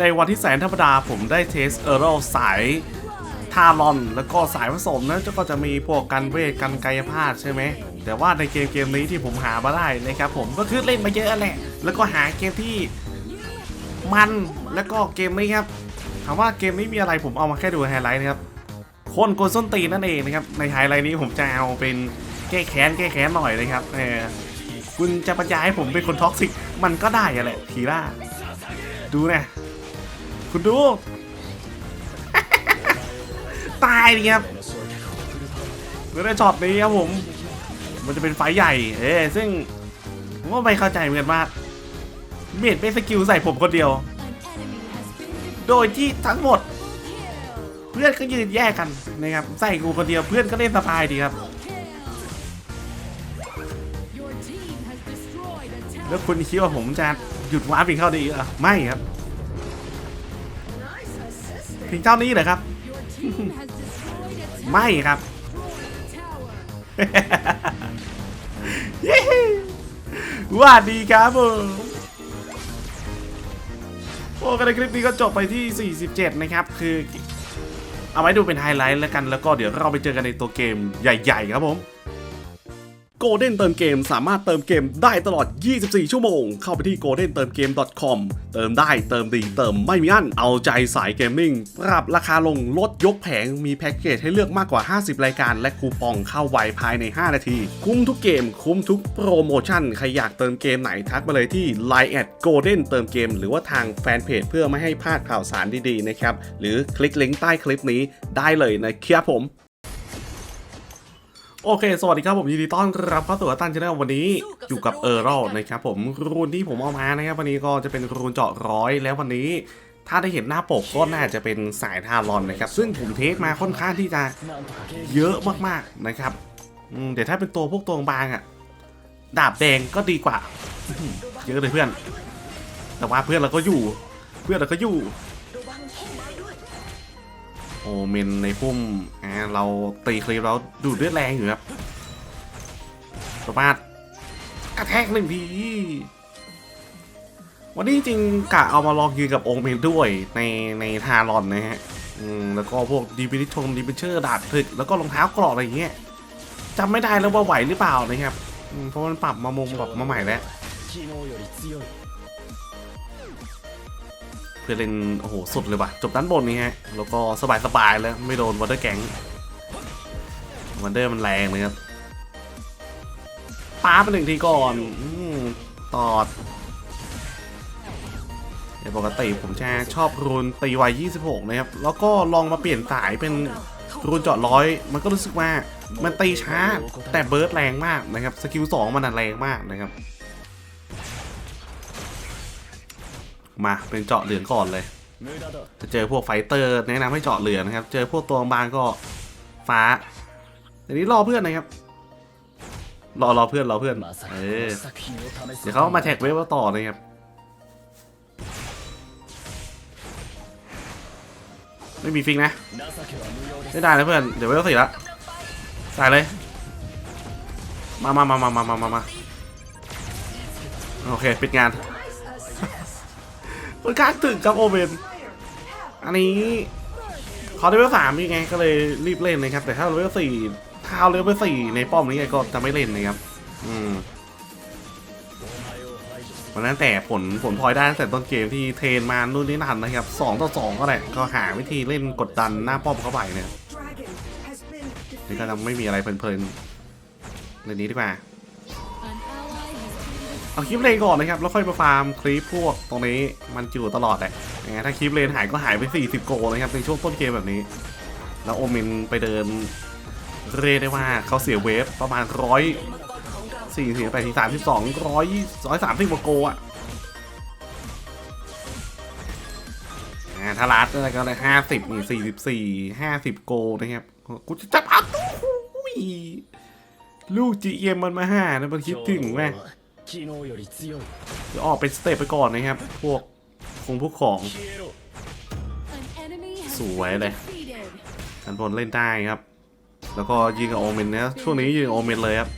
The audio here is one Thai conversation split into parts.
ในวันที่แสนธรรมดาผมได้เทสเออร์โรสายทารอน แล้วก็สายผสมนะก็จะมีพวกกันเวทกันกายภาพใช่ไหม แต่ว่าในเกมเกมนี้ที่ผมหามาได้นะครับผมก็คือเล่นมาเยอะแหละ แล้วก็หาเกมที่มันแล้วก็เกมนี้ครับถามว่าเกมนี้มีอะไรผมเอามาแค่ดูไฮไลท์นะครับคนโกนส้นตีนนั่นเองนะครับในไฮไลท์นี้ผมจะเอาเป็นแก้แค้นแก้แค้นหน่อยนะครับเออคุณจะบรรยายให้ผมเป็นคนท็อกซิกมันก็ได้อะแหละทีล่าดูนะ คุณดู ตายดิครับแล้วในช็อตนี้ครับผม มันจะเป็นไฟใหญ่ เอ้ซึ่งผมก็ไม่เข้าใจเหมือนกันว่าเมดเป็นสกิลใส่ผมคนเดียว โดยที่ทั้งหมด เพื่อนก็ยืนแยกกันนะครับ ใส่กูคนเดียวเพื่อนก็เล่นสบายดีครับ แล้วคุณคิดว่าผมจะหยุดวาร์ปเพียงเท่านี้เหรอไม่ครับ เพียงเท่านี้เหรอครับ ไม่ครับเย้ว่าดีครับผมโอ้กันในคลิปนี้ก็จบไปที่ 47 นะครับ คือ เอาไว้ดูเป็นไฮไลท์แล้วกัน แล้วก็เดี๋ยวเราไปเจอกันในตัวเกมใหญ่ ๆ ครับผม โกลเด้นเติมเกมสามารถเติมเกมได้ตลอด 24 ชั่วโมง เข้าไปที่ goldentermgame.com เติมได้เติมดีเติมไม่มีอั้น เอาใจสายเกมมิ่ง ปรับราคาลงลดยกแผง มีแพ็กเกจให้เลือกมากกว่า 50 รายการ และคูปองเข้าไวภายใน 5 นาที คุ้มทุกเกม คุ้มทุกโปรโมชั่น ใครอยากเติมเกมไหนทักมาเลยที่ Line แอด Golden เติมเกม หรือว่าทางแฟนเพจเพื่อไม่ให้พลาดข่าวสารดีๆนะครับ หรือคลิกลิงก์ใต้คลิปนี้ได้เลยนะครับผม โอเค สวัสดีครับผมยินดีต้อนรับเข้าสู่ตันชาแนลวันนี้อยู่กับเออร์รนะครับผมรูนที่ผมเอามานะครับวันนี้ก็จะเป็นรูนเจาะร้อยแล้ววันนี้ ถ้าได้เห็นหน้าปกก็น่าจะเป็นสายทารอนนะครับ ซึ่งผมเทสมาค่อนข้างที่จะเยอะมากๆนะครับอืมแต่ถ้าเป็นตัวพวกตัวบางๆอะ ดาบแดงก็ดีกว่าอื้อหือเยอะเลยเพื่อน แต่ว่าเพื่อนเราก็อยู่ เพื่อนเราก็อยู่โอ เมนในพุ่มอ่าเราตีคลีปเราดูดเลือดแรงอยู่ครับสามารถกระแทกหนึ่งทีวันนี้จริงกะเอามาลองยืนกับโอเมนด้วยในในทารอนนะฮะ อืมแล้วก็พวกดีพิชงดีพิเชอร์ดาบถึกแล้วก็รองเท้ากรอกอะไรเงี้ยจำไม่ได้แล้วว่าไหวหรือเปล่านะครับ เพราะมันปรับมามงปรับมาใหม่แล้ว พื่อเล่นโอ้โหสุดเลยว่ะจบด้านบนนี้ฮะ แล้วก็สบายๆแล้วไม่โดนวันเดอร์แก๊งวันเดอร์มันแรงเลยครับป้าไปหนึ่งทีก่อนอตอดเดี๋ยวปกติผมจะชอบรูนตีวัย26 นะครับ แล้วก็ลองมาเปลี่ยนสายเป็นรูนเจาะร้อย มันก็รู้สึกว่ามันตีช้าแต่เบิร์ดแรงมากนะครับ สกิล2มันแรงมากนะครับ มาเป็นเจาะเหลืองก่อนเลย จะเจอพวกไฟเตอร์แนะนำให้เจาะเหลืองนะครับ เจอพวกตัวบางก็ฟ้าทีนี้รอเพื่อนนะครับ รอรอเพื่อนรอเพื่อนเออเดี๋ยวเขามาแท็กเวฟเราต่อนะครับไม่มีฟิกนะ ไม่ได้นะเพื่อน เดี๋ยวเวฟสี่ละใส่เลย มามามามามามามาโอเค ปิดงาน มันข้างถึงครับโอเวนอันนี้เขาเลเวลสามยังไงก็เลยรีบเล่นนะครับ แต่ถ้าเลเวลสี่ถ้าเลเวลสี่ในป้อมนี้ก็จะไม่เล่นนะครับ อืมวันนั้นแต่ผลผลพลอยได้ตั้งแต่ต้นเกมที่เทรนมานู่นนี่นั่นนะครับสองต่อสองก็แหละก็หาวิธีเล่นกดดันหน้าป้อมเข้าไปเนี่ยนี่ก็จะไม่มีอะไรเพลินๆในนี้ดีกว่า เอาคลิปเลนก่อนนะครับ แล้วค่อยมาฟาร์มคลิปพวกตรงนี้มันจิ๋วตลอดแหละยังไงถ้าคลิปเลนหายก็หายไป 40 โกนะครับในช่วงต้นเกมแบบนี้ แล้วโอเมนไปเดินเรียกได้ว่าเขาเสียเวฟประมาณร้อยสี่สิบแปดสิบสามสิบสองร้อยร้อยสามสิบกโกอะถ้ารัดอะไรก็เลยห้าสิบนี่สี่สิบสี่ห้าสิบโกนะครับกูจะจับอัดลูกจีเอมมันมาห้านะมันคิดถึงไหม จะออกเป็นสเตปไปก่อนนะครับ พวกคงพวกของ สวยเลยกันบนเล่นได้ครับ แล้วก็ยิงกับโอเมนนะช่วงนี้ยิงโอเมนเลยครับ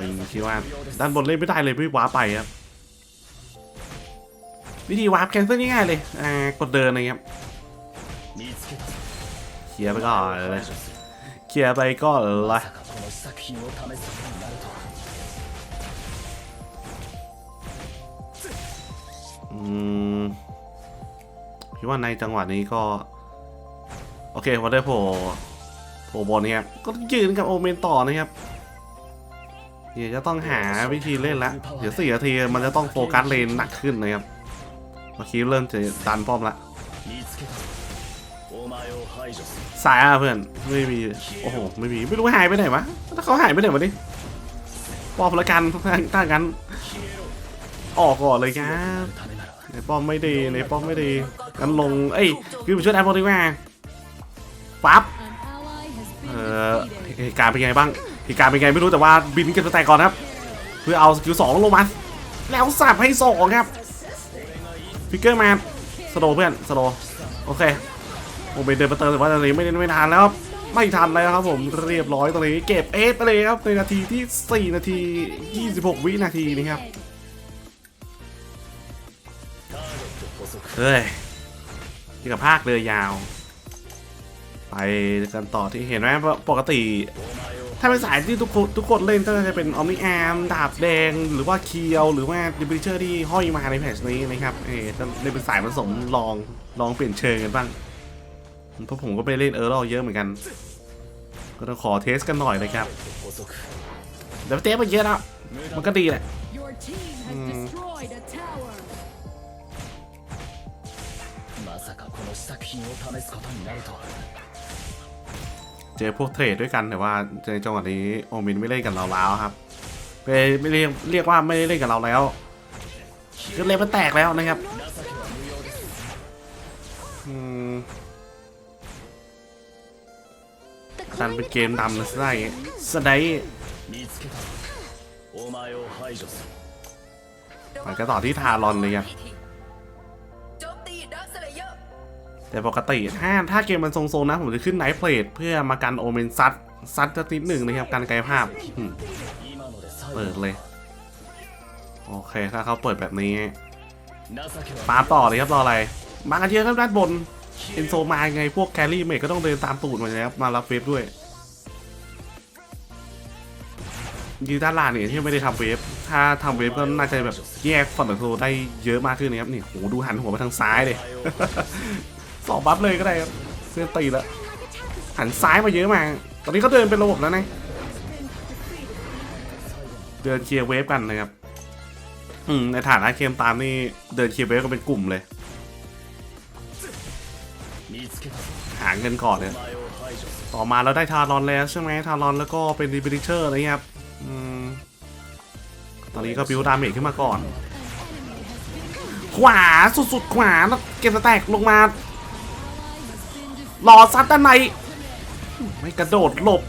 มันคิดว่าด้านบนเล่นไม่ได้เลยพี่ว้าไปครับ วิธีว้าร์แคนเซิลง่ายเลยกดเดินนะครับเคลียร์ไปก่อนเลยเคลียร์ไปก่อนละ คิดว่าในจังหวะนี้ก็ โอเควอเตอร์โผล่โผล่บอลเนี่ยก็ยืนกับโอเมนต่อนะครับเดี๋ยวจะต้องหาวิธีเล่นละเดี๋ยวสี่นาทีมันจะต้องโฟกัสเลนหนักขึ้นนะครับเมื่อกี้เริ่มจะดันป้อมละสายอะเพื่อนไม่มีโอ้โหไม่มีไม่รู้หายไปไหนวะถ้าเขาหายไปไหนวะนี่ปอบละกันถ้างั้น ออกก่อนเลยครับในป้อมไม่ดีในป้อมไม่ดีกันลงเอ้ยคือไปช่วยแอดบลดีกว่าปั๊บเอ่อเหตุการณ์เป็นไงบ้างเหตุการณ์เป็นไงไม่รู้แต่ว่าบินเกันแต่ก่อนครับ เพื่อเอาสกิลสองลงมาแล้วสับให้สองครับฟิกเกอร์แมนสโลเพื่อนสโลโอเคผมไปเดินมาเติมแต่ว่าตอนนี้ไม่ได้ไม่ทันแล้วครับไม่ทันแล้วครับผมเรียบร้อยตอนนี้เก็บเอฟไปเลยครับในนาทีที่ 4 นาที 26 วินาทีนี่ครับ เฮ้ยนี่กับภาคเรือยาว ไปกันต่อที่เห็นไหมปกติ ถ้าเป็นสายที่ทุกคนทุกคนเล่นก็จะเป็นออมนิแอมดาบแดง หรือว่าเคียว หรือว่าดิบิเชอร์ที่ห้อยมาในแพทช์นี้นะครับเออจะเป็นสายผสมลองลองเปลี่ยนเชิงกันบ้างเพราะผมก็ไปเล่นเออร์ลเยอะเหมือนกัน ก็ต้องขอเทสกันหน่อยนะครับเดี๋ยวเทสไปเยอะแล้วมันก็ดีแหละ 品を試すことになるとは เจอพวกเทรดด้วยกันแต่ว่าในจังหวะนี้โอมินไม่เล่นกับเราแล้วครับไม่ไม่เรียกเรียกว่าไม่ได้เล่นกับเราแล้วคือเลนมันแตกแล้วนะครับ 情けは無用です อืมดันเป็นเกมดำเลยสไลด์สไลด์ 見つけたぞお前を排除する มันก็ต่อที่ทารอนเลยครับ แต่ปกติถ้าถ้าเกมมันทรงๆนะ ผมจะขึ้นไนท์เพลทเพื่อมากันโอเมนซัดซัดสักนิดหนึ่งนะครับการไกลภาพเปิดเลย โอเค ถ้าเขาเปิดแบบนี้ปาต่อเลยครับรออะไรมากันเยอะครับด้านบนเอ็นโซมาไงพวกแครี่เมกก็ต้องเดินตามตูดมาเลยครับมารับเวฟด้วยยืนด้านล่างเนี่ยที่ไม่ได้ทำเวฟ ถ้าทำเวฟก็น่าจะแบบแยกฝั่งโซได้เยอะมากขึ้นนะครับนี่โหดูหันหัวไปทางซ้ายเลย สองบัฟเลยก็ได้ครับเสื้อตีแล้วหันซ้ายมาเยอะมากตอนนี้เขาเดินเป็นระบบแล้วนะเดินเคลียร์เวฟกันนะครับอืมในฐานะเคมตามนี่เดินเคลียร์เวฟก็เป็นกลุ่มเลย หาเงินก่อนเนี่ยต่อมาเราได้ทารอนแล้วใช่ไหมทารอนแล้วก็เป็นรีเบลิเชอร์นะครับอืมตอนนี้ก็บิวดาเมจขึ้นมาก่อน ขวาสุดๆขวาแล้วเกมจะแตกลงมา รอซัดด้านในไม่กระโดดหลบ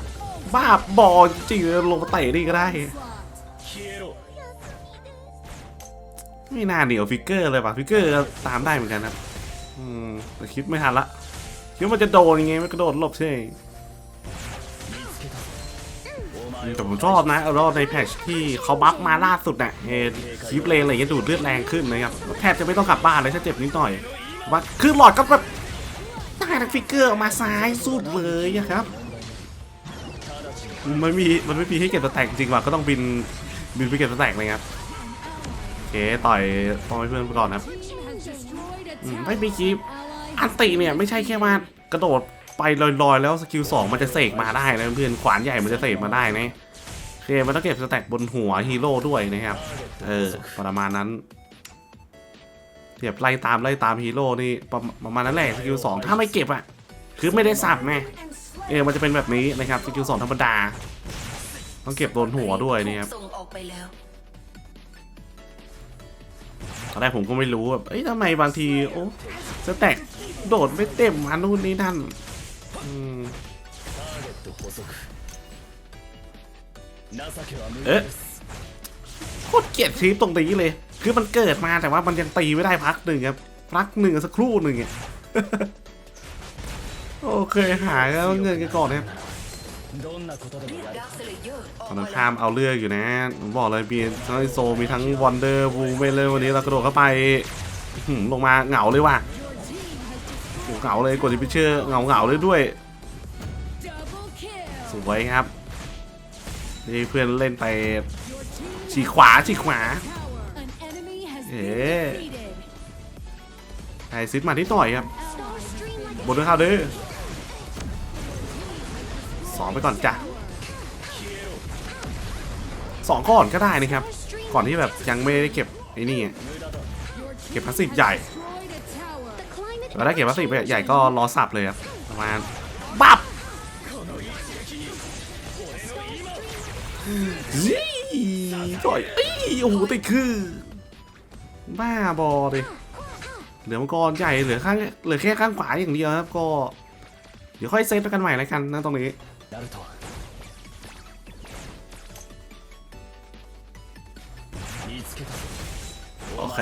บ้าบอจริงลงมาเตะนี่ก็ได้ ไม่น่าเหนียวฟิกเกอร์เลยปะฟิกเกอร์ตามได้เหมือนกันครับอืมแต่คิดไม่ทันละคิดว่าจะโดนยังไงไม่กระโดดหลบใช่แต่ผมชอบนะเอารอบในแพชที่เขาบัฟมาล่าสุดเนะ่ะเฮคลิปเลนอะไรเงี้ยดูดเลือดแรงขึ้นนะครับแทบจะไม่ต้องกลับบ้านเลยถ้าเจ็บนิดหน่อยว่าคือหลอดก็แบบ ได้นักฟิกเกอร์ออกมาซ้ายสุดเลยอะครับ มันมีมันไม่มีให้เก็บสแต็กจริงว่ะก็ต้องบินบินไปเก็บสแต็กเลยครับโอเคต่อยต่อยเพื่อนไปก่อนครับ Team has destroyed a อืม tower. ไม่มีคลิป Ally อันติเนี่ยไม่ใช่แค่ว่ากระโดดไปลอยๆ แล้วสกิลสองมันจะเสกมาได้นะเพื่อนขวานใหญ่มันจะเสกมาได้นะโอเคมันต้องเก็บสแต็กบนหัวฮีโร่ด้วยนะครับ เออประมาณนั้น เก็บไล่ตามไล่ตามฮีโร่นี่ประประมาณนั้นแหละสกิลสองถ้าไม่เก็บอะ คือไม่ได้สับไงเออมันจะเป็นแบบนี้นะครับสกิลสองธรรมดา ต้องเก็บโดนหัวด้วยนะครับตอนแรกผมก็ไม่รู้แบบเอ้ยทำไมบางที โอ้สแต็กโดดไม่เต็มมานู่นนี่นั่นอืม โคตรเกลียดคลิปตรงตีเลย คือมันเกิดมาแต่ว่ามันยังตีไม่ได้พักหนึ่งครับ พักหนึ่งสักครู่หนึ่งโอเคหายแล้วเงินกันก่อนครับตอนนั้ข้ามเอาเลือกอยู่นะผมบอกเลยมีทั้งโซมีทั้งวันเดอร์บูเมเลยวันนี้เรากระโดดเข้าไปลงมาเหงาเลยว่ะเหงาเลยกดดิพิเชื่อเหงาเหงาเลยด้วย สวยครับนี่เพื่อนเล่นไป ฉีกขวาฉีกขวา tower. An enemy has been Yeah. defeated. ไอซิดมาที่ต่อยครับ Ally has been บนด้วยข้าวเด้อสองไปก่อนจ้ะสองก่อนก็ได้นะครับ ก่อนที่แบบยังไม่ได้เก็บไอ้นี่ไง Your team เก็บพาสซีฟใหญ่ destroyed a tower. แต่ถ้าเก็บพาสซีฟใหญ่ก็รอสับเลยครับประมาณบับ จ่อยอ้โอ้โหติดคือบ้าบอเลยเหลือมังกรใหญ่เหลือข้างเหลือแค่ข้างขวาอย่างเดียวครับก็ เดี๋ยวค่อยเซฟกันใหม่แล้วกันนะตรงนี้โอเค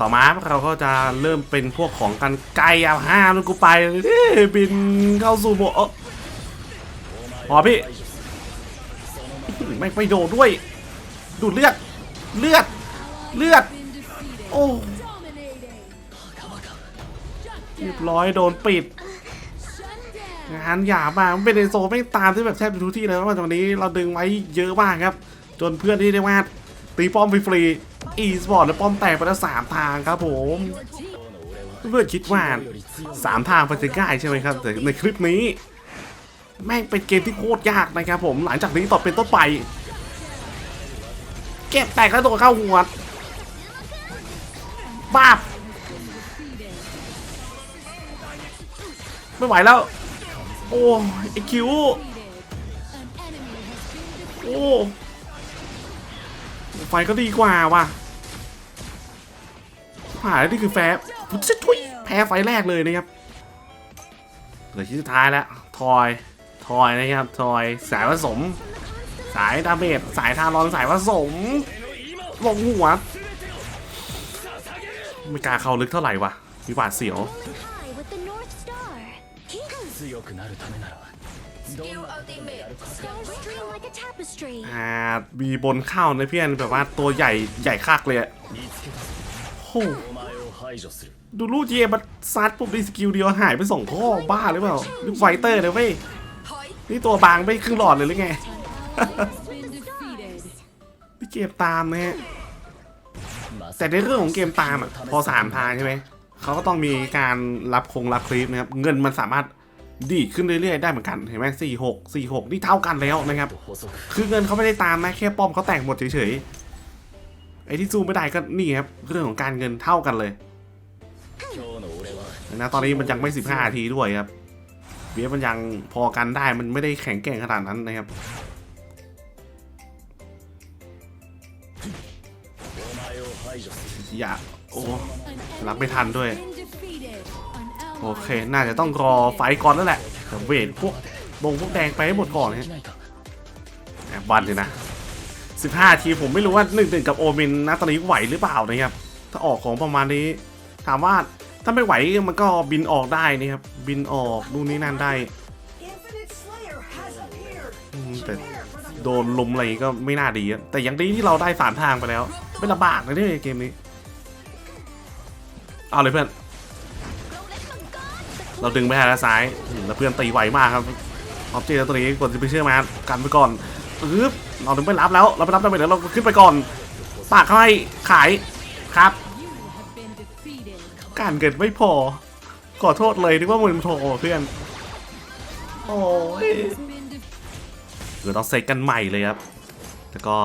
ต่อมาเราก็จะเริ่มเป็นพวกของกันไกลอะห้ามกูไปบินเข้าสู่โบอ๋อพี่ ไม่ไปโดด้วย ดูเลือด เลือด เลือด โอ้เรียบร้อยโดนปิด งานหยาบมากเป็นเอโซไม่ตามที่แบบแทบทุกที่เลยว่าตอนนี้เราดึงไว้เยอะมากครับ จนเพื่อนที่ได้ว่าตีป้อมฟรีอีสปอร์ตและป้อมแตกไปแล้วสามทางครับผมเพื่อคิดว่าสามทางไปถึงง่ายใช่ไหมครับ แต่ในคลิปนี้ แม่งเป็นเกมที่โคตรยากนะครับผมหลังจากนี้ต่อเป็นต้นไป เก็บแตกแล้วตัวเข้าหัวบ้าบไม่ไหวแล้ว โอ้ไอคิวโอ้ไฟก็ดีกว่าว่ะผ่านนี่คือแฟร์ชิทุยแพ้ไฟแรกเลยนะครับเหลือที่สุดท้ายแล้ว ทอย ทอยนะครับทอยสายผสม สายดาเมจสายทารอนสายผสมลงหัวไม่กล้าเข้าลึกเท่าไหร่วะมีหวาดเสียวอ่ามีบนข้าวนะเพื่อนแบบว่าตัวใหญ่ใหญ่คากเลยโอ้ดูลูกเจมันซัดปุ๊บดีสกิลเดียวหายไปสองข้อบ้าหรือเปล่าลูกไฟเตอร์เลยเว้ย นี่ตัวบางไปครึ่งหลอดเลยหรือไง พี่เกมตามนะฮะ แต่ในเรื่องของเกมตามอะพอสามทางใช่ไหม เขาก็ต้องมีการรับคงรับคลิปนะครับ เงินมันสามารถดีขึ้นเรื่อยๆได้เหมือนกัน เห็นไหมสี่หกสี่หกนี่เท่ากันแล้วนะครับ คือเงินเขาไม่ได้ตามนะแค่ป้อมเขาแตกหมดเฉยๆ ไอ้ที่สู้ไม่ได้ก็นี่ครับ เรื่องของการเงินเท่ากันเลยนะตอนนี้มันยังไม่สิบห้าทีด้วยครับ เวฟมันยังพอกันได้มันไม่ได้แข็งแกร่งขนาดนั้นนะครับอย่าโอ้รับไม่ทันด้วย โอเค น่าจะต้องรอไฟก่อนแล้วแหละแต่เวทพวกบงพวกแดงไปให้หมดก่อนเนะแอบบันเลยนะ 15 ทีผมไม่รู้ว่าหนึ่งหนึ่งกับโอมินนะตอนนี้ไหวหรือเปล่านะครับ ถ้าออกของประมาณนี้ถามว่า ถ้าไม่ไหวมันก็บินออกได้นะครับ บินออกนู่นนี่นั่นได้ Infinite Slayer has appeared อืมแต่โดนลุมอะไรอย่างงี้ก็ไม่น่าดีอะแต่อย่างดีที่เราได้สามทางไปแล้ว ไม่ลำบากเลยเนี่ยเกมนี้ เอาเลยเพื่อน เราดึงไปทางด้านซ้ายอืมแล้วเพื่อนตีไหวมากครับออบเจกต์ตัวนี้กดจะไปเชื่อมากันไปก่อนปึ๊บเราถึงไปรับแล้ว เราไปรับได้ไหมเดี๋ยวเราขึ้นไปก่อน ปากให้ขายครับ การเกิดไม่พอ ขอโทษเลยนึกว่ามึงโทรเพื่อน โอ้ยเดี๋ยวต้องเซตกันใหม่เลยครับ แล้วก็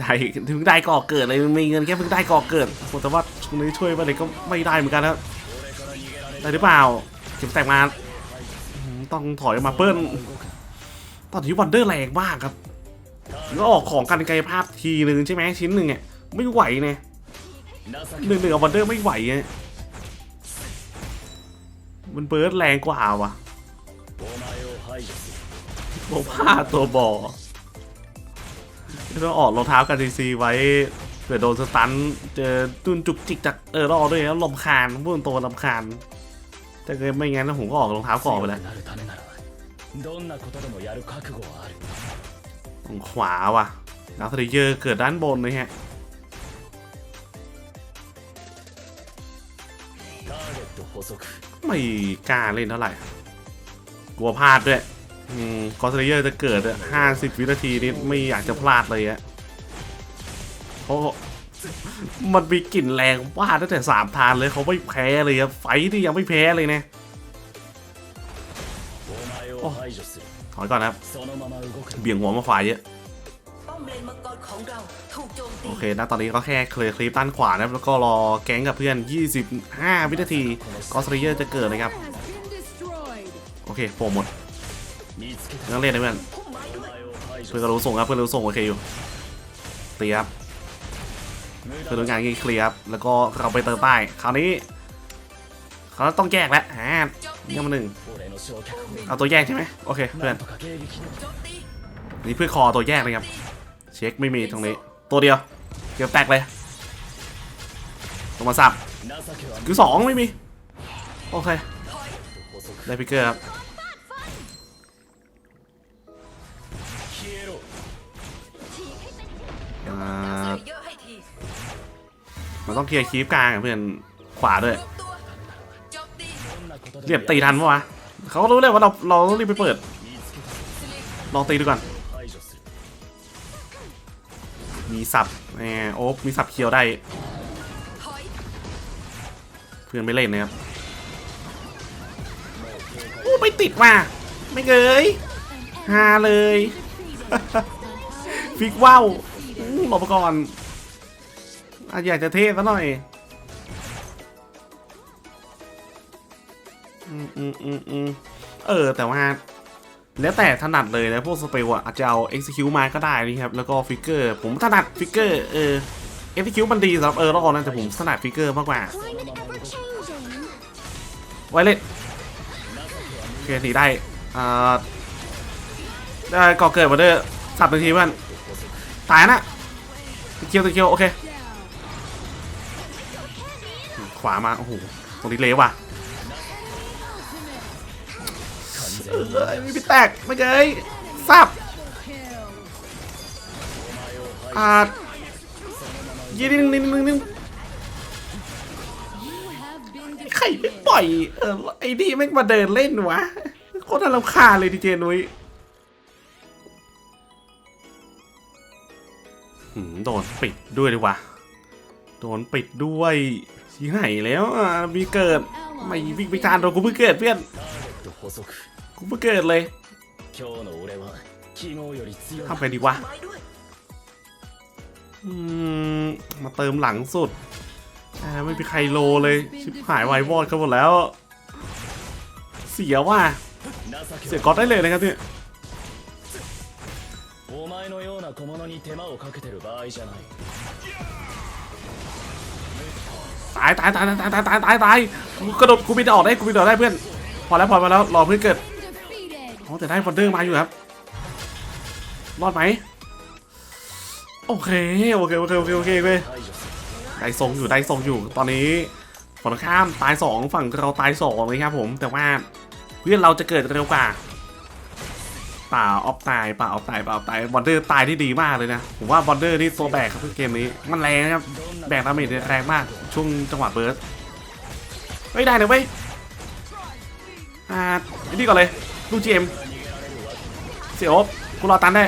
ได้ถึงได้ก่อเกิดเลยมีเงินแค่เพิ่งได้ก่อเกิดแต่ว่าช่วงนี้ช่วยมาเลยก็ไม่ได้เหมือนกันนะได้หรือเปล่าเก็บแตกมา ต้องถอยมาเปิ้ลตอนนี้วันเดอร์แรงมากครับแล้วออกของกันกายภาพทีหนึ่งใช่ไหมชิ้นหนึ่งอะไม่ไหวเนี่ยหนึ่งหนึ่งวันเดอร์ไม่ไหวอะ มันเบิร์ดแรงกว่าว่ะ お前を排除する โมผ้าตัวบอต้องออกรองเท้ากันซีซีไว้เผื่อโดนสตันเจอตุนจุกจิกจากเออรอด้วยแล้วลำคาญพูดตรงๆลำคาญแต่เกิดไม่งั้นนะผมก็ออกรองเท้าก่อนไป 強 แล้ว くなるためならどんなことでもやる覚悟はある ตรงขวาว่ะดาวสเลเยอร์เกิดด้านบนเลยฮะ ト補足 ไม่กล้าเล่นเท่าไหร่ กลัวพลาดด้วยกอสเลเยอร์จะเกิดห้าสิบวินาทีนี้ไม่อยากจะพลาดเลยอะเพราะมันมีกลิ่นแรงว่าตั้งแต่สามทานเลยเขาไม่แพ้เลยครับไฟที่ยังไม่แพ้เลยเนี่ยถอยก่อนครับ เบี่ยงหัวมาขวาเยอะ โอเคนะตอนนี้ก็แค่เคลียร์คลิปด้านขวานะแล้วก็รอแก๊งกับเพื่อน 25 วินาทีกอสเรียจะเกิดนะครับ โอเคโผมหมดนักเล่นนะเพื่อนเพื่อนก็รู้ส่งครับเพื่อนรู้ส่งโอเคอยู่เตียบเพื่อนรู้งานยิงเคลียบแล้วก็เราไปเติมป้ายคราวนี้เขาต้องแยกแล้วฮะยังมาหนึ่งเอาตัวแยกใช่ไหมโอเคเพื่อนนี่เพื่อคอตัวแยกเลยครับ เช็คไม่มีตรงนี้ ตัวเดียว เกือบแตกเลยลงมาสับคือสองไม่มี โอเค ได้พิกเกอร์ครับ มันต้องเคลียร์คีฟกลางเพื่อนขวาด้วย เรียบตีทันปะวะเขารู้เลยว่าเราเราต้องรีบไปเปิด ลองตีดูก่อน มีสับแหมโอ๊บมีสับเคียวได้ เพื่อนไม่เล่นนะครับโอ้ไม่ติดว่ะไม่เกยฮาเลยฟิกว้าวอื้อหลบไปก่อนอาอยากจะเทซะหน่อยอืมอืมอืมอืมเออแต่ว่า แล้วแต่ถนัดเลยนะพวกสเปลอะอาจจะเอา execute มาก็ได้นี่ครับ แล้วก็ฟิกเกอร์ผมถนัดฟิกเกอร์เออ execute มันดีสำหรับเออรอนะแต่ผมถนัดฟิกเกอร์มากกว่า Climate ever changing. ไว้เล่นโอเคหนีได้อ่าได้ก่อเกิดมาเด้อสับหนึ่งทีเพื่อนตายนะตะเคียวตะเคียวโอเคขวามาโอ้โหตรงนี้เละว่ะ เอ้ยพี่แตกไม่เอ้ยสับอาดยี่นิดนึงนิดนึงนึงใครไม่ปล่อยเออไอ้นี่ไม่มาเดินเล่นวะโคตรน่ารำคาเลยดีเจนุ้ยโดนปิดด้วยดีวะโดนปิดด้วยชี้ไหนแล้วมีเกิดไม่วิ่งไปจานโดนกูเพิ่งเกิดเพื่อน กูเพิ่งเกิดเลยทำไงดีวะมาเติมหลังสุดไม่มีใครโลเลย ชิบหายไว้วอดกันหมดแล้ว เสียว่ะเสียก๊อดได้เลยนะครับเนี่ยตายตายตายตายตายตายตายกูกระโดดกูบินออกได้กูบินออกได้เพื่อน พอแล้วพอมาแล้วรอเพื่อเกิด อ๋อแต่ได้ฟอนเดอร์มาอยู่ครับ รอดไหมโอเคโอเคโอเคโอเคโอเคเว้ได้ทรงอยู่ได้ทรงอยู่ตอนนี้ฝั่งข้ามตายสองฝั่งเราตายสองเลยครับผม แต่ว่าเพื่อนเราจะเกิดเร็วกว่าป่าออฟตายป่าออฟตายป่าออฟตายบอนเดอร์ตายได้ดีมากเลยนะผมว่าบอนเดอร์นี่ตัวแบกครับเกมนี้มันแรงนะครับแบกดาเมจแรงมากช่วงจังหวะเบิร์ดไม่ได้นะเว้ยอ่านี่ก่อนเลย ดูจีเอ็มเสียบกูรอตันได้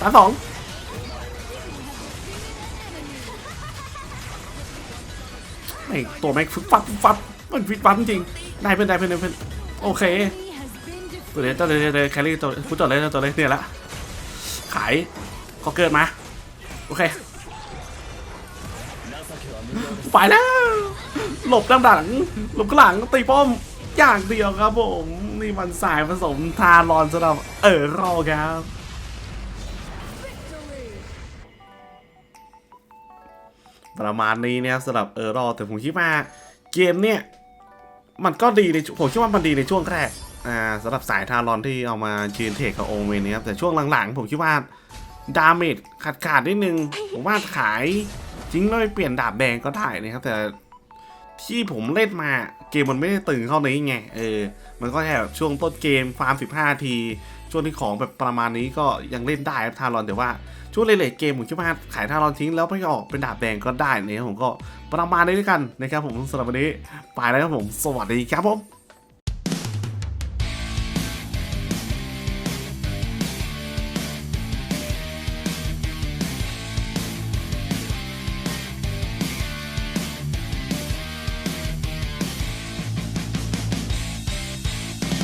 ตันสองไม่ตัวแม็กฟึบฟับฟับมันฟิตฟับจริงได้เพื่อนได้เพื่อนได้เพื่อนโอเคตัวเลยตัวเลยตัวเลยแคลรี่ตัวกูจอดเลยตัวเลยเนี่ยละขายขอเกิดมา โอเคฝ่ายแล้ว หลบด้านหลัง หลบกหลังตีป้อมอย่างเดียวครับผม นี่มันสายผสมทารอนสำหรับเออรอครับประมาณนี้นะครับสำหรับเออรอแต่ผมคิดว่าเกมเนี่ยมันก็ดีในผมคิดว่ามันดีในช่วงแรกอ่าสำหรับสายทารอนที่เอามายืนเทคกับโอเมนนะครับแต่ช่วงหลังๆ ผมคิดว่าดาเมจขาดขาดๆนิดนึงผมว่าขายจริงแล้วไปเปลี่ยนดาบแดงก็ได้นะครับแต่ที่ผมเล่นมา เกมมันไม่ได้ตึงเข้านี้ไงเออมันก็แค่แบบช่วงต้นเกมฟาร์ม 15 ที ช่วงที่ของแบบประมาณนี้ก็ยังเล่นได้ครับทารอนแต่ว่าช่วงเลทเกมผมคิดว่าขายทารอนทิ้งแล้วไม่ออกเป็นดาบแดงก็ได้เนี่ยผมก็ประมาณนี้ด้วยกันนะครับผมสำหรับวันนี้ไปแล้วครับผมสวัสดีครับผม